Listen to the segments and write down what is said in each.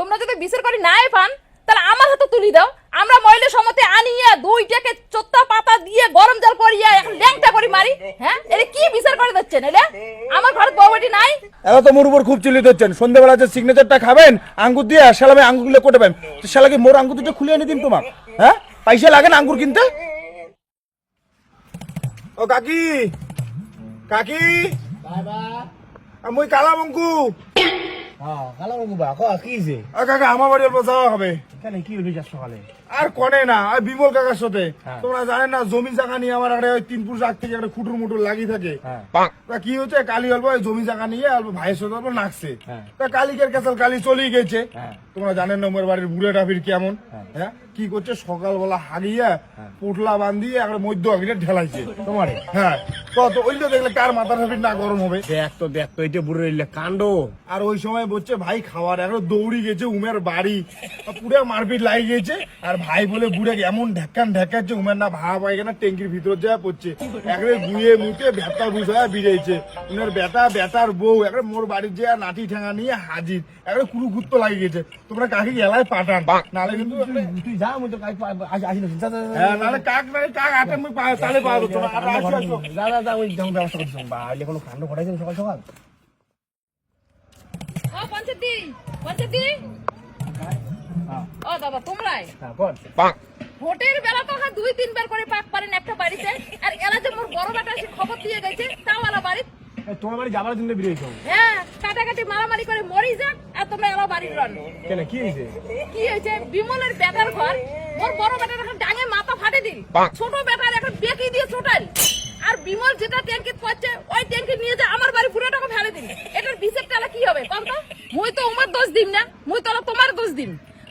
তোমরা যদি বিচার করে নাই পান তাহলে আমার হাতে তুলি দাও। আমরা মহিলা সমতে আনিয়া দুইটাকে চোত্তা পাতা দিয়ে গরম জল করিয়ে এখন ল্যাংটা করি মারি। হ্যাঁ? এটা কি বিচার করে দিচ্ছেন এলে আমার ঘরে বউ বেটি নাই। এবার তো মোর উপর খুব চিলিত হচ্ছেন সন্ধ্যেবেলা যে সিগনেচারটা খাবেন আঙ্গুর দিয়ে শালামে আঙ্গুরগুলো কোটে পাবেন শালা কি মোর আঙ্গুর দুটো খুলে এনে দিন তোমার? হ্যাঁ? পয়সা লাগে না আঙ্গুর কিনতে? ও কাকি! কাকি! মুই কালা মঙ্কু হ্যাঁ কালো কাকা আমার বাড়ি অল্প যাওয়া হবে। কেন কি হইল সকালে আর কনে না আর বিমল কাকার সাথে। হ্যাঁ। তোমরা জানেন না জমি জায়গা নিয়ে আমার একটা ওই তিন পুরুষ আগ থেকে একটা খুটুর মুটুর লাগি থাকে। হ্যাঁ। তা কি হচ্ছে কালি অল্প ওই জমি জায়গা নিয়ে অল্প ভাইয়ের সাথে অল্প নাকছে। তা কালিকের কাছে কালি চলেই গেছে। তোমরা জানেন না আমার বাড়ির বুড়ে টাফির কেমন? হ্যাঁ। হ্যাঁ? কি করছে? সকালবেলা হাগিয়া পোটলা বান্ধিয়ে একটা মধ্য আগিটা ঢেলাইছে। তোমারে? হ্যাঁ। তো তো ওইটা দেখলে কার মাথা টাফির না গরম হবে। দেখ তো দেখ তো এটা বুড়ো রইলে কাণ্ড। আর ওই সময় বলছে ভাই খাওয়ার এখন দৌড়ি গেছে উমের বাড়ি। পুরো মারপিট লাগি গেছে। আর ভাই বলে বুড়ে এমন ঢেকান ঢেকাচ্ছে উমের না ট্যাঙ্কির ভিতর যা পড়ছে। একবারে গুয়ে মুটে ভেতা বুঝা বেরিয়েছে উনার বেটা বেটার বউ একবারে মোর বাড়ির যে নাটি ঠেঙা নিয়ে হাজির। একবারে কুরু ঘুরতে লাগি গেছে। তোমরা কাকে গেলায় পাঠান? নালে কিন্তু তুই যা আমি তো কাজ আসি আসি না হ্যাঁ নালে কাক নাই কাক আটে পা- তালে পাবো তোমরা আর আসো, আসো। যা যা যা ওই যেমন ব্যবস্থা কোনো কাণ্ড সকাল সকাল? ও পঞ্চায়েতি পঞ্চায়েতি হ্যাঁ ও দাদা তোমরাই? হ্যাঁ ভোটের বেলা তো দুই তিনবার করে পাক পারেন একটা বাড়িতে। আর এলা যে মোর বড় বেটা খবর দিয়ে গেছে তাওয়ালা বাড়ি তোমার বাড়ি যাবার জন্য বেরিয়েছো হ্যাঁ কাটাকাটি মারামারি করে মরি যাক আর তোমরা বাড়ির রন কেন কি হয়েছে? কি হয়েছে? বিমলের বেটার ঘর। মোর বড় বেটার এখন ডাঙে মাথা ফাটে দিল ছোট বেটার এখন বেঁকে দিয়ে ছোটাল আর বিমল যেটা ট্যাঙ্কি করছে ওই ট্যাঙ্কি নিয়ে যা আমার বাড়ি পুরো টাকা ফেলে দিন। এটার বিচার টালা কি হবে কম তো? মুই তো উমার দোষ দিম না। মুই তো তোমার দোষ দিম।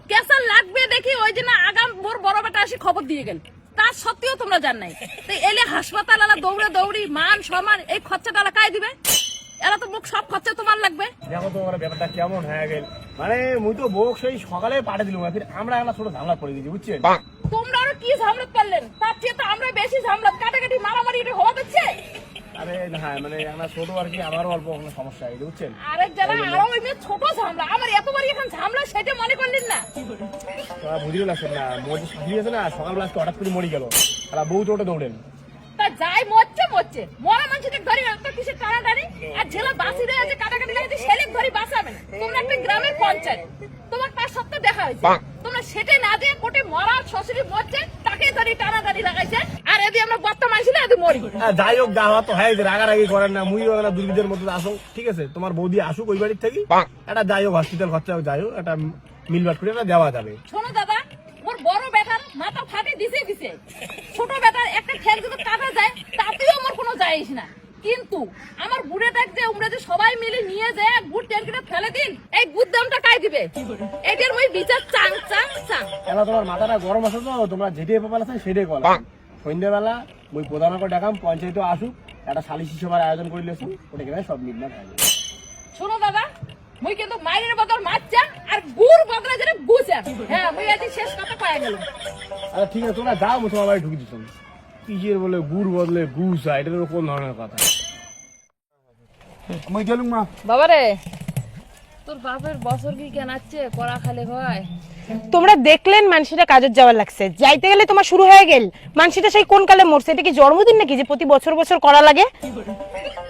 কেসার লাগবে দেখি ওই যে না আগাম মোর বড় বেটা আসি খবর দিয়ে গেল। তার সত্ত্বেও তোমরা জান নাই। তো এলে হাসপাতাল এলা দৌড়ে দৌড়ি মান সম্মান এই খরচাটা এলা কায় দিবে? এরা তো মুখ সব খরচা তোমার লাগবে। দেখো তোমার ব্যাপারটা কেমন হয়ে গেল। মানে মুই তো বোক সেই সকালে পাঠিয়ে দিলাম ফির আমরা একটা ছোট ঝামেলা পড়ে দিয়েছি বুঝছেন তোমরা আরও কি ঝামলাত পারলেন তার চেয়ে তো আমরা বেশি ঝামলাত কাটাকাটি মারামারি এটা হওয়া দিচ্ছে আরে হ্যাঁ মানে আমরা ছোট আর কি আমারও অল্প কোনো সমস্যা হয়েছে বুঝছেন? আরেক যারা আরও ওই মেয়ে ছোট ঝামলা আমার এতবারই এখন ঝামলা সেটা মনে করলেন না? তোরা বুঝিও লাগছেন না যে শাশুড়ি আছে না সকালবেলা আজকে হঠাৎ করে মরে গেল। আর বউ তো ওটা দৌড়েন। তা যাই মরছে মরছে। মরা মানুষদের ধরে এত কিসের টানাটানি? আর ছেলে বাসি রয়ে আছে কাটাকাটি লাগে সেলেক ধরে বাঁচাবে না। তোমরা একটা গ্রামের পঞ্চায়েত তোমার তার সত্ত্বে দেখা হয়েছে। তোমরা সেটে না দিয়ে কোটে মরা শ্বশুরি মরছে তাকে ধরে টানাটানি লাগাইছে। আর এদি আমরা বর্তমান ছিল এদি মরি। হ্যাঁ, যাই হোক গাওয়া তো হয় রাগারাগি করেন না মুই ওরা দুর্বীদের মধ্যে আসো ঠিক আছে? তোমার বৌদি আসুক ওই বাড়ির থেকে। একটা যাই হোক হসপিটাল খরচা হোক, যাই হোক একটা মিলবাট করে একটা দেওয়া যাবে। শোনো দাদা মোর বড় বেটার মাথা ফাটে দিছে দিছে। ছোট বেটার একটা ঠ্যাং যদি কাটা যায় তাতেও আমার কোনো যায়স না। কিন্তু আমার বুড়েটা যে উমরা যে সবাই মিলে নিয়ে যায় গুড় ট্যাঙ্কিটা ফেলে দিন এই গুড় দামটা কাই দিবে? এটার মই বিচার চাং চাং চাং। এবার তোমার মাথাটা গরম আছে তো তোমরা যেটাই পাবার আছে সেটাই কল সন্ধ্যেবেলা মুই প্রধান করে ডাকাম পঞ্চায়েত আসুক একটা সালিশি সভার আয়োজন করে লেছো ওটা কেন সব মিটমাট হয়ে শোনো দাদা মুই কিন্তু মায়ের বদল মাচ্চা আর গুড় বদলে যেটা গুছা হ্যাঁ মুই আজ শেষ কথা পায়ে গেল আচ্ছা ঠিক আছে তোমরা যাও তোমার বাড়ি ঢুকে দিচ্ছ কিসের বলে গুড় বদলে গুড় এটা তো কোন ধরনের কথা। আমি গেলুম মা। বাবারে! তোর বাপের বছর কি কেন করা খালে হয়। তোমরা দেখলেন মানসিটা কাজের যাওয়ার লাগছে। যাইতে গেলে তোমার শুরু হয়ে গেল। মানসিটা সেই কোন কালে মরছে? এটা কি জন্মদিন নাকি যে প্রতি বছর বছর করা লাগে?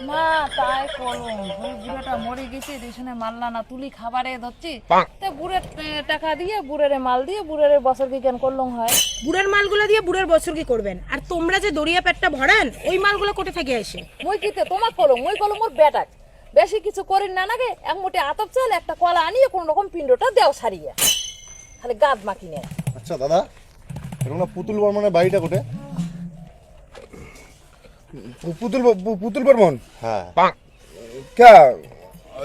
মা তাই করুন ওই বুড়োটা মরে গেছে রেশনে মাল্লা না তুলি খাবারে ধরছি। তে বুড়ের টাকা দিয়ে বুড়ের মাল দিয়ে বুড়ের বছর কি কেন করলং হয়? বুড়ের মালগুলো দিয়ে বুড়ের বছর কি করবেন? আর তোমরা যে দড়িয়া পেটটা ভরান ওই মালগুলো কোথা থেকে আসে? মুই কিতে তোমার কলম মুই কলম মোর বেটাক বেশি কিছু করিন না নাগে এক মুঠে আতপ চাল একটা কলা আনিয়ে কোন রকম পিণ্ডটা দেও সারিয়ে খালি গাদ মাখি নেয়। আচ্ছা দাদা এরকম পুতুল বর্মনের বাড়িটা কোটে পুতুল পু- পুতুল বর্মন হ্যাঁ। কে?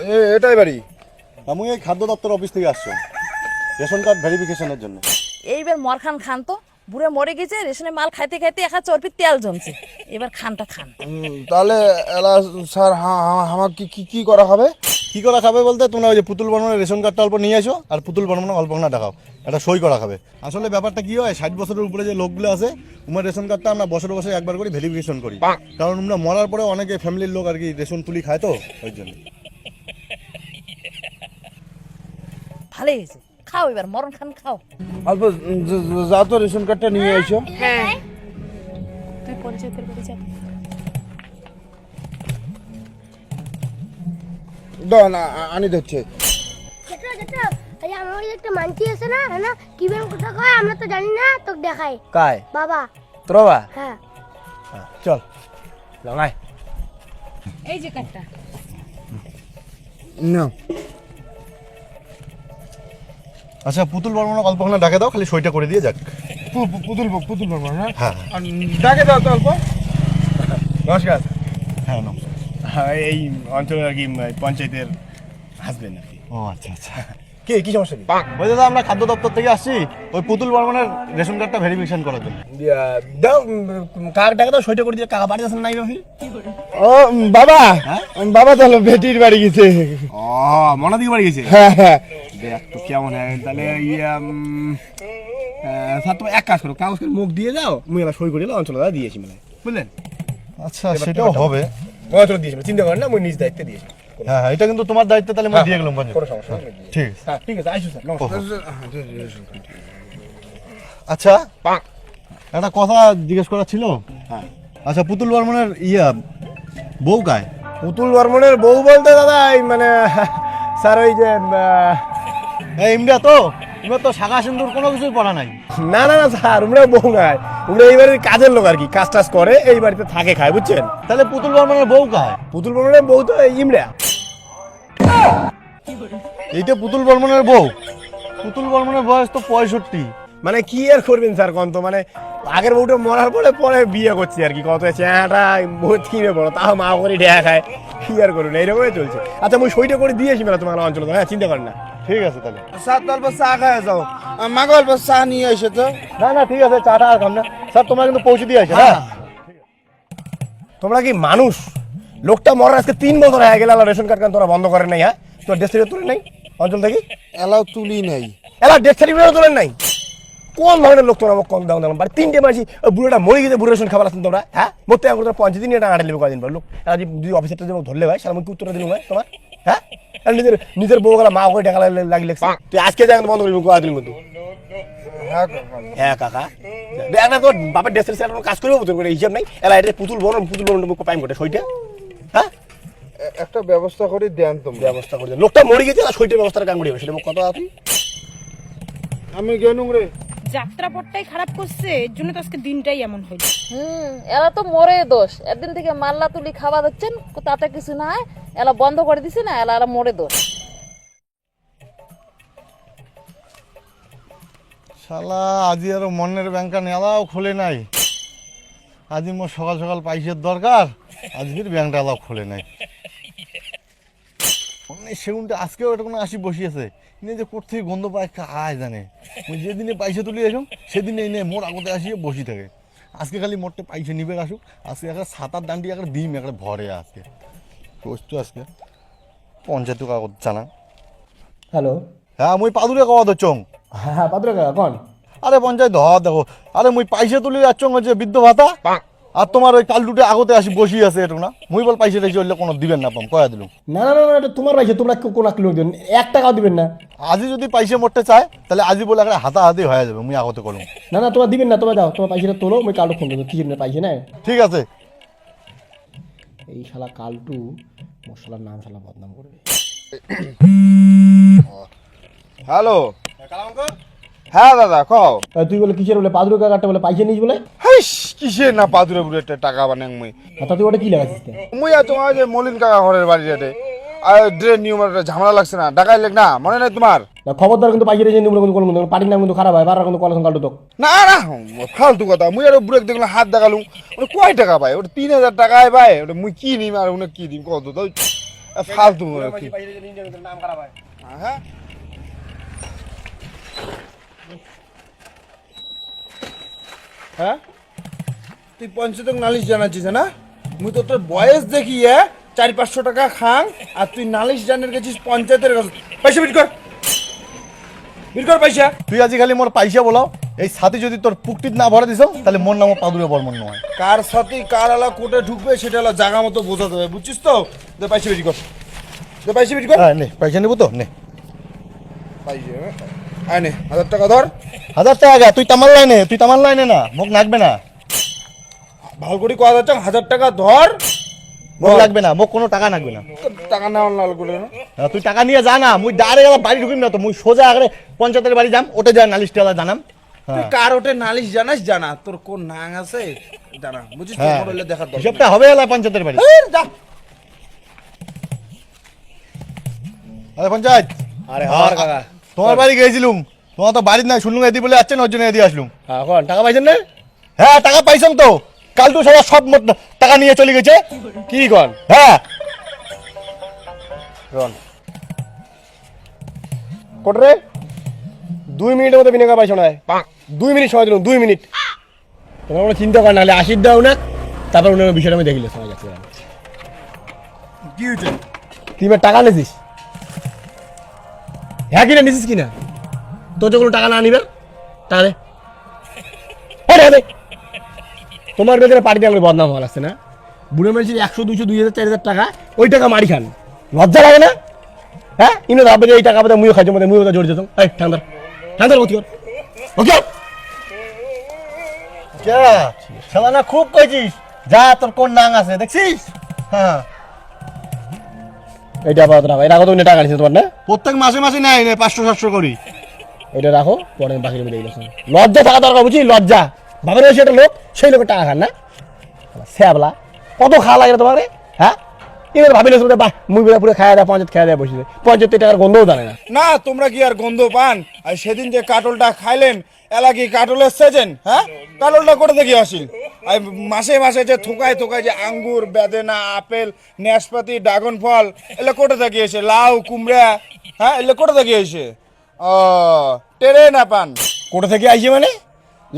এ- এটাই বাড়ি? আমি এই খাদ্য দপ্তর অফিস থেকে আসছো। রেশন কার্ড ভেরিফিকেশনের জন্য। এইবার মরখান খান তো। বুড়ে মরে গেছে রেশনে মাল খাইতে খাইতে একা চর্বি তেল জমছে। এবার খানটা খান। তাহলে এলা স্যার আমার কি কি কি করা হবে কি করা খাবে বলতে তোমরা ওই যে পুতুল বর্মনের রেশন কার্ডটা অল্প নিয়ে আসো আর পুতুল বর্মনের অল্প না টাকাও একটা সই করা খাবে। আসলে ব্যাপারটা কি হয় ষাট বছরের উপরে যে লোকগুলো আছে উমার রেশন কার্ডটা আমরা বছরে বছরে একবার করে ভেরিফিকেশন করি। কারণ আমরা মরার পরে অনেকে ফ্যামিলির লোক আর কি রেশন তুলি খায় তো ওই জন্য। ভালোই হয়েছে। খাও এবার মরণ খান খাও। অল্প য- তো রেশন কার্ডটা নিয়ে এসো হ্যাঁ। তুই পঞ্চায়েতের বাড়ি যা। দাও না আনি দিচ্ছে যেটা যেটা এই আমার একটা মানছি আছে না না কি বেন কোথা কয় আমরা তো জানি না তোকে দেখাই। কায়? বাবা। তোর বাবা? হ্যাঁ। চল। লঙ্গাই এই যে কাটটা না আচ্ছা পুতুল বর্মনা অল্পখানা ডাকে দাও খালি সইটা করে দিয়ে যাক। পুতুল পুতুল বর্মা না হ্যাঁ। আর ডাকে দাও তো অল্প নমস্কার। হ্যাঁ নমস্কার। হ্যাঁ, এই অঞ্চলের আর কি পঞ্চায়েতের হাজবেন্ড আর কি। ও আচ্ছা আচ্ছা। কে কি সমস্যা কি? ওই দাদা আমরা খাদ্য দপ্তর থেকে আসছি ওই পুতুল বর্মনের রেশন কার্ডটা ভেরিফিকেশন করার জন্য। দাও কাক ডাকে দাও সইটা করে দিয়ে কাকা বাড়ি আসেন নাই বাপি? ও বাবা। হ্যাঁ? বাবা তাহলে বেটির বাড়ি গেছে। ও মনা দিকে বাড়ি গেছে? হ্যাঁ হ্যাঁ। কেমন হয়? তাহলে ইয়ে স্যার তুমি এক কাজ করো কাগজ করে মুখ দিয়ে যাও মুই এবার সই করে দিলাম অঞ্চল দাদা দিয়েছি মানে। বুঝলেন? আচ্ছা সেটাও হবে। অঞ্চল দিয়েছি চিন্তা করেন না মুই নিজ দায়িত্বে দিয়েছি। হ্যাঁ হ্যাঁ এটা কিন্তু তোমার দায়িত্ব তাহলে আমি দিয়ে গেলাম কোনো সমস্যা ঠিক আছে। হ্যাঁ ঠিক আছে আসুন স্যার আচ্ছা একটা কথা জিজ্ঞেস করা ছিল? হ্যাঁ। আচ্ছা পুতুল বর্মনের ইয়া বউ গায় পুতুল বর্মনের বউ বলতে দাদা মানে স্যার ওই যে এই তো ইমরা তো শাখা সিন্দুর কোনো কিছুই পড়া নাই। না না না স্যার উমরা বউ নাই। উমরা এই বাড়ির কাজের লোক আর কি কাজ টাজ করে এই বাড়িতে থাকে খায় বুঝছেন? তাহলে পুতুল বর্মনের বউ খায় পুতুল বর্মনের বউ তো এই ইমরা এইটা পুতুল বর্মনের বউ। পুতুল বর্মনের বয়স তো পঁয়ষট্টি। মানে কি আর করবেন স্যার কন্ত মানে আগের বউটা মরার পরে পরে বিয়ে করছি আর কি কত চেহারাটা বহুত কিনে বড় তাও মা করে ঢেয়া খায়। কি আর করুন এইরকমই চলছে। আচ্ছা মুই সইটা করে দিয়েছি মেলা তোমার অঞ্চলে হ্যাঁ চিন্তা করেন না। ঠিক আছে তাহলে। স্যার তো অল্প চা খায় যাও। আমাকে অল্প চা নিয়ে এসো তো। না না ঠিক আছে চাটা আর খাম না। স্যার তোমরা কিন্তু পৌঁছে দিয়ে আসে হ্যাঁ? তোমরা কি মানুষ? লোকটা মরার আজকে তিন বছর হয়ে গেল আল্লাহ রেশন কার্ড কেন তোরা বন্ধ করেন নাই হ্যাঁ? তোর ডেথ সার্টিফিকেট তুলে নাই অঞ্চল থেকে? এলাও তুলি নেই। এলা ডেথ সার্টিফিকেট তোলেন নাই? কোন ধরনের লোক তোমরা কম দাম দাম তিনটে মাসি বুড়োটা মরে গেছে বুড়ো রেশন খাবার আসেন তোমরা হ্যাঁ? মরতে এখন তোমরা পঞ্চাশ দিন এটা আড়াই নেবে কদিন পর। লোক যদি অফিসারটা যেমন ধরলে ভাই সারা কি উত্তর দিল ভাই তোমার হ্যাঁ? আর নিজের নিজের বউ গেলা মা করে টাকা লাগি লাগছে। তুই আজকে যাই বন্ধ করবি কয়া দিল কিন্তু। হ্যাঁ কাকা। না তোর বাপের ডেথ সার্টিফিকেট কাজ করব তোর হিসাব নাই। এলা এটা পুতুল বড় পুতুল বড় পাইম করে সইটা। হ্যাঁ? একটা ব্যবস্থা করে দেন তোমরা। ব্যবস্থা করে দেন। লোকটা মরে গেছে আর সইটার ব্যবস্থাটা কাম করি সেটা কত আপনি আমি গেলুম রে। যাত্রাপথটাই খারাপ করছে এর জন্য তো আজকে দিনটাই এমন হইল। হুম এরা তো মরে দোষ। একদিন থেকে মাল্লা তুলি খাওয়া দিচ্ছেন তাতে কিছু না হয় এলা বন্ধ করে দিছে না এলা এরা মরে দোষ। শালা আজি আরও মনের ব্যাংকা নেলাও খোলে নাই। আজি মোর সকাল সকাল পাইসের দরকার আজকের ব্যাংকটা এলাও খোলে নাই। সেগুনটা আজকেও এটা কোনো আসি বসিয়েছে। ইনে যে কোথেকে গন্ধ পায় কাজ জানে। যেদিনে পয়সা তুলি আসুন সেদিনে এনে মোর আগতে আসিয়ে বসি থাকে। আজকে খালি মোটে পয়সা নিবে আসুক আজকে একটা সাতার দান্ডি একটা ডিম একটা ভরে আজকে। বসতো আজকে। পঞ্চায়েত কাগজ জানা হ্যালো। হ্যাঁ মুই পাদুরে কওয়া দচ্ছং হ্যাঁ হ্যাঁ পাত্র কাকা কন? আরে পঞ্চায়েত হ দেখো। আরে মুই পয়সা তুলি যাচ্ছ যে বৃদ্ধ ভাতা। আর তোমার ওই কাল আগতে আসি বসি আছে এটা না? মুই বল পয়সা টাইসা হইলে কোনো দিবেন না পাম কয়া দিলুম? না না না না এটা তোমার পাইছে তোমরা কেউ কোনো লোক দিবেন এক টাকাও দিবেন না। আজি যদি পয়সা মরতে চায় তাহলে আজি বলে একটা হাতা হাতি হয়ে যাবে মুই আগতে করুম। না না তোমার দিবেন না তোমার দাও তোমার পয়সাটা তোলো আমি কালটু ফোন করব কি জন্য পাইছে না? ঠিক আছে। এই শালা কালটু মশলার নাম শালা বদনাম করবে। হ্যালো। হ্যাঁ দাদা কও। তুই বলে কিসের বলে পাদুর কাকারটা বলে পয়সা নিস বলে? হাইস কিসে না পাদুরে বুড়ে একটা টাকা বানাং মুই? তা তুই ওটা কি লাগাছিস? মুই আর তোমার যে মলিন কাকা ঘরের বাড়ি রেটে আর ড্রেন একটা ঝামেলা লাগছে না ডাকাই লেখ না মনে নাই তোমার? না খবরদার কিন্তু পয়সা রেখে নিবলে কিন্তু কোনো পার্টির নাম কিন্তু খারাপ হয় বার কিন্তু কলেজ কালটু তো না না ফালতু কথা মুই আর বুড়ে দেখলাম হাত দেখালুম ওটা কয় টাকা পাই ওটা তিন হাজার টাকায় পাই ওটা মুই কি নিম আর ওটা কি দিম কত? তো ফালতু কি। হ্যাঁ? হ্যাঁ? তুই পঞ্চায়েত নালিশ জানাচ্ছিস না? মুই তো তোর বয়স দেখিয়ে চারি পাঁচশো টাকা খাং আর তুই নালিশ জানের গেছিস পঞ্চায়েতের কাছে। পয়সা বিট কর। বিট কর পয়সা। তুই আজি খালি মোর পয়সা বলাও এই সাথে যদি তোর পুকটিত না ভরে দিছ তাহলে মোর নাম পাদুরে বর্মন নয় কার সাথে কার আলা কোটে ঢুকবে সেটা হলো জায়গা মতো বোঝাতে হবে বুঝছিস তো? দে পয়সা বিট কর। দে পয়সা বিট কর। হ্যাঁ নে পয়সা নেব তো নে। পাইছে আয় নে হাজার টাকা ধর। হাজার টাকা তুই তামাল লাইনে তুই তামাল লাইনে না মুখ নাকবে না। ভালো করে কয় হাজার টাকা হাজার টাকা ধর। মুখ লাগবে না মুখ কোনো টাকা নাকবে না। টাকা লাল করে না হ্যাঁ, তুই টাকা নিয়ে যা না মুই ডাইরেক্ট বাড়ি ঢুকিম না তো মুই সোজা আগে পঞ্চায়েতের বাড়ি যাম ওটা যা নালিশ টেলা জানাম। তুই কার ওটে নালিশ জানাস? জানা তোর কোন নাং আছে? জানা বুঝিস হ্যাঁ তোর মোবাইলে দেখার দরকার হিসাবটা হবে এলা পঞ্চায়েতের বাড়ি। যা। আরে পঞ্চায়েত। আরে হর কাকা তোমার বাড়ি গেছিলুম। তোমার তো বাড়ির নাই শুনলুম এদি বলে যাচ্ছেন ওর জন্য এদি আসলুম। এখন টাকা পাইছেন না? হ্যাঁ টাকা পাইছেন তো। কাল তো সবার সব টাকা নিয়ে চলে গেছে। কি কন? হ্যাঁ। রন। কোটরে দুই মিনিটের মধ্যে বিনিয়োগ পাইছো না? দুই মিনিট সময় দিলাম দুই মিনিট। তোমার কোনো চিন্তা কর না হলে আশির দাও না। তারপর উনি বিষয়টা আমি দেখিলে সময় যাচ্ছে। কি হয়েছে? তুই টাকা নিছিস হ্যাঁ কিনা, নিছিস কিনা? তোর যে কোনো টাকা না নিবে টাকা দে। তোমার বেতনে পার্টিতে আমাকে বদনাম হওয়া লাগছে না। বুড়ো মানুষের একশো, দুইশো, দুই হাজার, চার হাজার টাকা, ওই টাকা মারি খান। লজ্জা লাগে না? হ্যাঁ? ইনো ভাববে যে এই টাকা বোধহয় মুইও খাইছো মধ্যে মুইও জড়িয়ে যেতাম এই ঠান্ডার ঠান্ডার কর। ওকে কে খেলানা খুব কইছিস। যা, তোর কোন নাং আছে, দেখছিস? হ্যাঁ। এইটা আপাতত রাখো। এটা কত টাকা নিছে তোমার না? প্রত্যেক মাসে মাসে নেয় নে পাঁচশো সাতশো করি। এটা রাখো পরে বাকি মিলে দেখলে লজ্জা থাকা দরকার বুঝি লজ্জা। ভাবে রয়েছে একটা লোক সেই লোকের টাকা খান না? স্যাবলা কত খাওয়া লাগে তোমার হ্যাঁ? এবার ভাবিলে শুনে বাহ মুই পুরো দেয় পঞ্চায়েত দেয় বসে পঞ্চায়েত টাকার গন্ধও জানে না। না তোমরা কি আর গন্ধ পান? আর সেদিন যে কাটলটা খাইলেন এলা কি কাটলের সেজেন হ্যাঁ? কাটলটা করে দেখি আসিল? আর মাসে মাসে যে থোকায় থোকায় যে আঙ্গুর বেদেনা আপেল নাশপাতি ড্রাগন ফল এগুলো কোটে থেকে এসে? লাউ কুমড়া হ্যাঁ এগুলো কোটে থেকে এসে? ও টেরে না পান। কোথা থেকে আইছে মানে?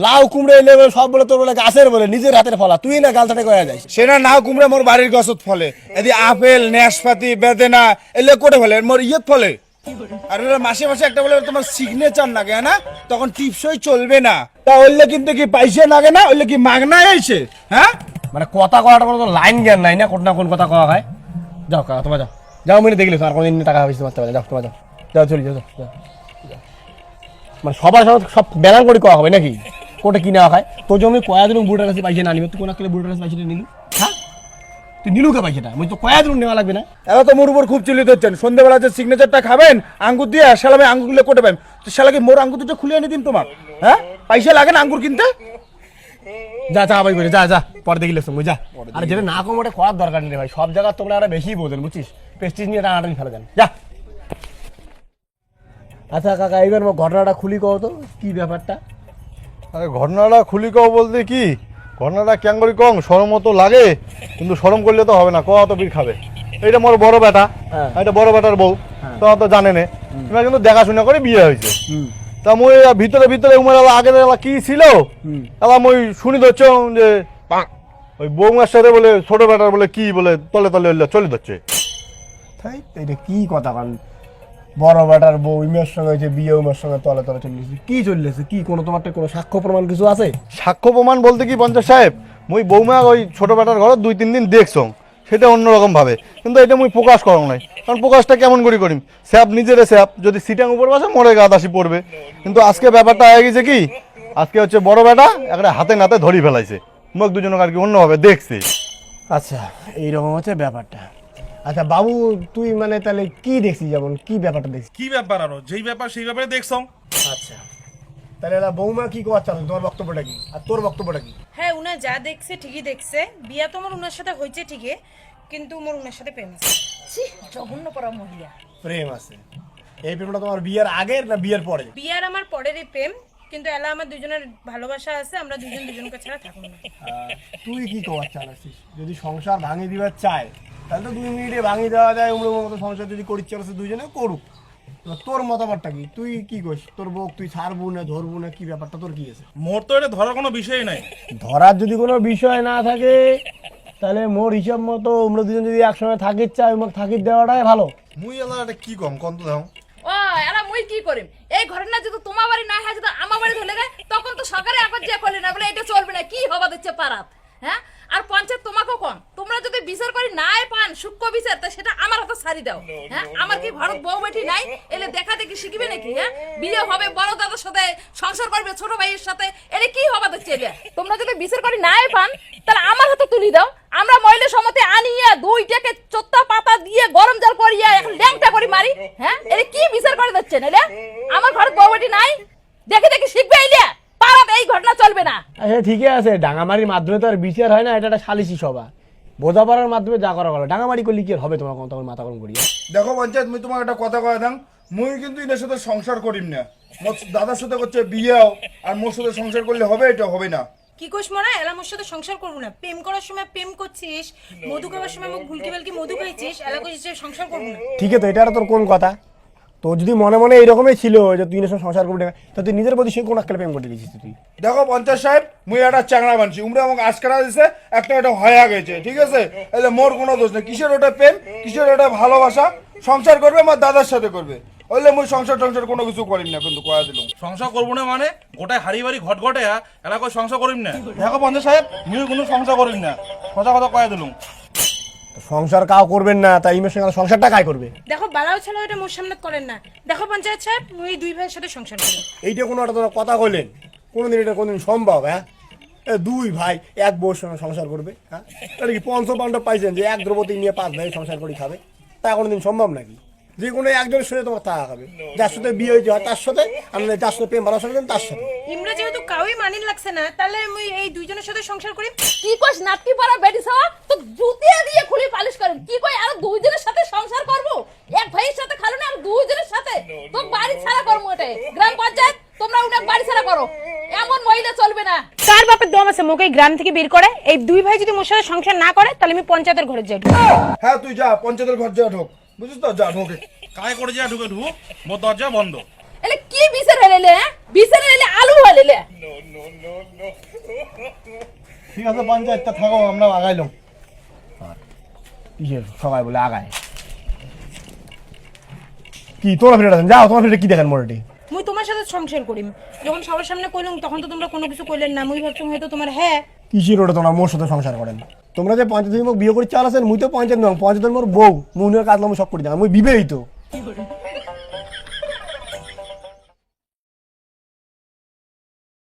লাউ কুমড়ে এলে সব বলে তোর বলে গাছের বলে নিজের হাতের ফলা তুই না গাল যাইস। সে না নাও কুমড়া মোর বাড়ির গাছত ফলে এদি আপেল নাশপাতি বেদেনা এগুলো কোটে ফলে মোর ইয়ত ফলে। আর মাসে মাসে একটা বলে তোমার সিগনেচার লাগে না? তখন টিপসই চলবে না। তা ওইলে কিন্তু কি পয়সা লাগে না? ওইলে কি মাগনা আইছে? হ্যাঁ? মানে কথা কওয়াটা কোনো তো লাইন জ্ঞান নাই না কোন না কোন কথা কওয়া হয়। যাও কাকা তোমার যাও। যাও দেখলে আর কোনদিন টাকা হয়েছে তোমার যাও তোমার যাও। যাও চলি যাও। মানে সবার সব ব্যালান করে কওয়া হবে নাকি? কোটা কি নেওয়া হয় তোর জন্য কয়া দিন বুড়ার কাছে পাইছে না নিবে। তুই কোন কালে বুড়ার কাছে পয়সাটা নিলু? হ্যাঁ? তুই নিলু কে পয়সাটা আমি তো কয়া দিন নেওয়া লাগবে না। এবার তো মোর উপর খুব চিলিত হচ্ছেন। সন্ধ্যেবেলা যে সিগনেচারটা খাবেন আঙ্গুর দিয়ে শালা আমি আঙ্গুরগুলো কোটে পাবেন। তো শালাকে মোর আঙ্গুর দুটো খুলে এনে দিন তোমার। হ্যাঁ? পয়সা লাগে না আঙ্গুর কিনতে? যা যা ভাই করে যা যা। পরে দেখলে সঙ্গে যা আর যেটা না কম ওটা করার দরকার নেই ভাই। সব জায়গা তোমরা আরও বেশি বোঝেন বুঝছিস? প্রেস্টিজ নিয়ে টানাটানি ফেলে দেন। যা। আচ্ছা কাকা এইবার ঘটনাটা খুলি কও তো। কি ব্যাপারটা? আরে ঘটনাটা খুলি কও বলতে কি? ঘটনাটা কেন করি কং সরম তো লাগে কিন্তু সরম করলে তো হবে না কত তো বীর খাবে। এইটা মোর বড় বেটা হ্যাঁ। এটা বড় বেটার বউ তো অত জানে নে। তোমরা কিন্তু দেখাশোনা করে বিয়ে হয়েছে। তা মুই ভিতরে ভিতরে উমার এলা আগের এলা কি ছিল? এলা মুই শুনি ধরছ যে ওই বৌমার সাথে বলে ছোট বেটার বলে কি বলে তলে তলে হইলে চলে ধরছে। তাই এটা কি কথা কান? বড় বেটার বউ ইমের সঙ্গে হয়েছে বিয়ে উমের সঙ্গে তলে তলে চলেছে কি চললেছে? কি কোনো তোমার কোনো সাক্ষ্য প্রমাণ কিছু আছে? সাক্ষ্য প্রমাণ বলতে কি পঞ্চাশ সাহেব? মুই বৌমা ওই ছোট বেটার ঘরে দুই তিন দিন দেখছ। সেটা অন্যরকম ভাবে। কিন্তু এটা মুই প্রকাশ করো নাই। কারণ প্রকাশটা কেমন করি করিম? স্যাপ নিজের স্যাপ। যদি সিটাং উপর বসে মরে গাদাসি পড়বে। কিন্তু আজকে ব্যাপারটা হয়ে গেছে কি আজকে হচ্ছে বড় বেটা একটা হাতে নাতে ধরি ফেলাইছে। মুখ দুজনকে আর কি অন্যভাবে দেখছে। আচ্ছা এইরকম হচ্ছে ব্যাপারটা। আচ্ছা বাবু তুই মানে তাহলে কি দেখছিস যেমন? কি ব্যাপারটা দেখছিস? কি ব্যাপার আরও? যেই ব্যাপার সেই ব্যাপারে দেখছ আচ্ছা। তাহলে এরা বৌমা কি করছে? তোমার বক্তব্যটা কি? আর তোর বক্তব্যটা কি? হ্যাঁ উনা যা দেখছে ঠিকই দেখছে। বিয়া তো আমার উনার সাথে হয়েছে ঠিকই কিন্তু মোর উনার সাথে প্রেম আছে। ছি, জঘন্য পরা মহিলা। প্রেম আছে। এই প্রেমটা তোমার বিয়ের আগের না বিয়ের পরে? বিয়ার আমার পরেরই প্রেম কিন্তু এলা আমার দুজনের ভালোবাসা আছে আমরা দুজন দুজনকে ছাড়া থাকুন না। তুই কি করার চালাচ্ছিস যদি সংসার ভাঙিয়ে দিবার চায় তাহলে তো দুই মিনিটে ভাঙিয়ে দেওয়া যায় উমড়ো মতো সংসার যদি করির চালাচ্ছে দুজনে করুক। এবার তোর মতামতটা কি? তুই কি করিস? তোর বউ তুই ছাড়বো না ধরবো না কি ব্যাপারটা? তোর কি আছে? মোর তো এটা ধরার কোনো বিষয় নাই। ধরার যদি কোনো বিষয় না থাকে তাহলে মোর হিসাব মতো আমরা দুজন যদি একসঙ্গে থাকির চাই উমক থাকির দেওয়াটাই ভালো। মুই এলা এটা কি কম? কন্ত দাও। ও এরা মুই কি করিম? এই ঘটনা যদি তোমার বাড়ি না হয় যদি আমার বাড়ি ধরে যায় তখন তো সরকারে একবার যে করলে না বলে এটা চলবে না কি হবা দিচ্ছে পারাত হ্যাঁ? আর পঞ্চায়েত তোমাকেও কম। তোমরা যদি বিচার করি নাই পান সূক্ষ্ম বিচার তা সেটা আমার হাতে ছাড়ি দাও। হ্যাঁ? আমার কি ভারত বউ বেটি নাই? এলে দেখা দেখি শিখবে নাকি হ্যাঁ? বিয়ে হবে বড় দাদার সাথে সংসার করবে ছোট ভাইয়ের সাথে এটা কি হবে তো ছেলে? তোমরা যদি বিচার করি নাই পান তাহলে আমার হাতে তুলি দাও। আমরা মহিলা সমিতি আনিয়া দুইটাকে চোত্তা পাতা দিয়ে গরম জল করিয়া এখন ল্যাংটা করি মারি হ্যাঁ? এটা কি বিচার করে দিচ্ছেন এলে? আমার ভারত বউ বেটি নাই? দেখে দেখে শিখবে এলে? পাড়াতে এই ঘটনা চলবে না। আচ্ছা ঠিকই আছে ডাঙামারির মাধ্যমে তো আর বিচার হয় না এটা একটা সালিশি সভা। বোঝাপড়ার মাধ্যমে যা করা হলো ডাঙামারি করলে কি হবে তোমার তোমার মাথা গরম করিয়া? দেখো পঞ্চায়েত মুই তোমাকে একটা কথা কয়ে দাম। মুই কিন্তু এদের সাথে সংসার করিম না। মোর দাদার সাথে করছে বিয়েও আর মোর সাথে সংসার করলে হবে এটা? হবে না। কি কোষ মরা এলা মোর সাথে সংসার করব না। প্রেম করার সময় প্রেম করছিস মধু খাওয়ার সময় মুখ ভুলকি বালকি মধু খাইছিস এলা করছিস সংসার করব না। ঠিক আছে এটা আর তোর কোন কথা? তোর যদি মনে মনে এইরকমই ছিল যে তুই এর সঙ্গে সংসার করবি তো তুই নিজের প্রতি সে কোন আক্কেলে প্রেম করে দিয়েছিস তুই? দেখো পঞ্চাশ সাহেব মুই একটা চাংড়া বানছি উমরা আমাকে আজকারা দিছে একটা এটা হয়া গেছে ঠিক আছে? এলে মোর কোনো দোষ নেই কিসের ওটা প্রেম কিসের ওটা ভালোবাসা? সংসার করবে আমার দাদার সাথে করবে। ওইলে মুই সংসার টংসার কোনো কিছু করিম না কিন্তু কয়া দিলাম। সংসার করব না মানে গোটায় হাড়ি বাড়ি ঘট ঘটে এলাকায় সংসার করিম না? দেখো পঞ্চাশ সাহেব মুই কোনো সংসার করিম না কথা কথা কয়ে দিলুম। তো সংসার কাও করবেন না তাই ইমের সঙ্গে সংসারটা কাই করবে? দেখো বালাও ছেলে এটা মোর সামনে করেন না। দেখো পঞ্চায়েত সাহেব মুই দুই ভাইয়ের সাথে সংসার করি এইটা কোনো একটা তোরা কথা কইলেন কোনোদিন এটা কোনোদিন সম্ভব হ্যাঁ? এ দুই ভাই এক বউর সঙ্গে সংসার করবে হ্যাঁ? তাহলে কি পঞ্চ পাণ্ডব পাইছেন যে এক দ্রৌপদী নিয়ে পাঁচ ভাই সংসার করে খাবে? তা কোনোদিন সম্ভব নাকি? যে কোনো একজনের সাথে তোমার থাকা খাবে। যার সাথে বিয়ে হয়েছে হয় তার সাথে আর নাহলে যার সাথে প্রেম ভালোবাসা করেন তার সাথে। ইমরা যেহেতু কাউই মানিন লাগছে না তাহলে মুই এই দুইজনের সাথে সংসার করি। কি কইস নাটকি পাড়া বেটি সাওয়া তো জুতিয়া দিয়ে খুলি পালিশ করেন। কি কই আর দুইজনের সাথে সংসার করব? এক ভাইয়ের সাথে খালো না আর দুইজনের সাথে? তো বাড়ি ছাড়া করব এটা গ্রাম পঞ্চায়েত তোমরা উঠে বাড়ি ছাড়া করো। এমন মহিলা চলবে না। কার বাপের দম আছে? মোকে এই গ্রাম থেকে বের করে। এই দুই ভাই যদি মোর সাথে সংসার না করে তাহলে আমি পঞ্চায়েতের ঘরে যাই। হ্যাঁ তুই যা পঞ্চায়েতের ঘর যা ঢোক বুঝিস তো যা ঢোকে। কায় করে যা ঢুকে ঢুক। মোর দরজা বন্ধ। এলে কি বিচার হেলেলে হ্যাঁ? বিচার হেলে আলু হেলেলে ঠিক আছে পঞ্চায়েতটা থাকো আমরা আগাইলাম। কিসের সবাই বলে আগায়। কি তোমরা ফিরে যাও তোমার ফিরে কি দেখেন মোটাটি মুই তোমার সাথে সংসার করি যখন সবার সামনে কইলাম তখন তো তোমরা কোনো কিছু কইলেন না। মুই ভাবছিলাম হয়তো তোমার হ্যাঁ। কিসের ওটা তোমরা মোর সাথে সংসার করেন? তোমরা যে পঞ্চায়েত বিয়ে করে চালাছেন মুই তো পঞ্চায়েত নয় বউ। মুনের কাজ আমি সব করে না, আমি বিবাহিত।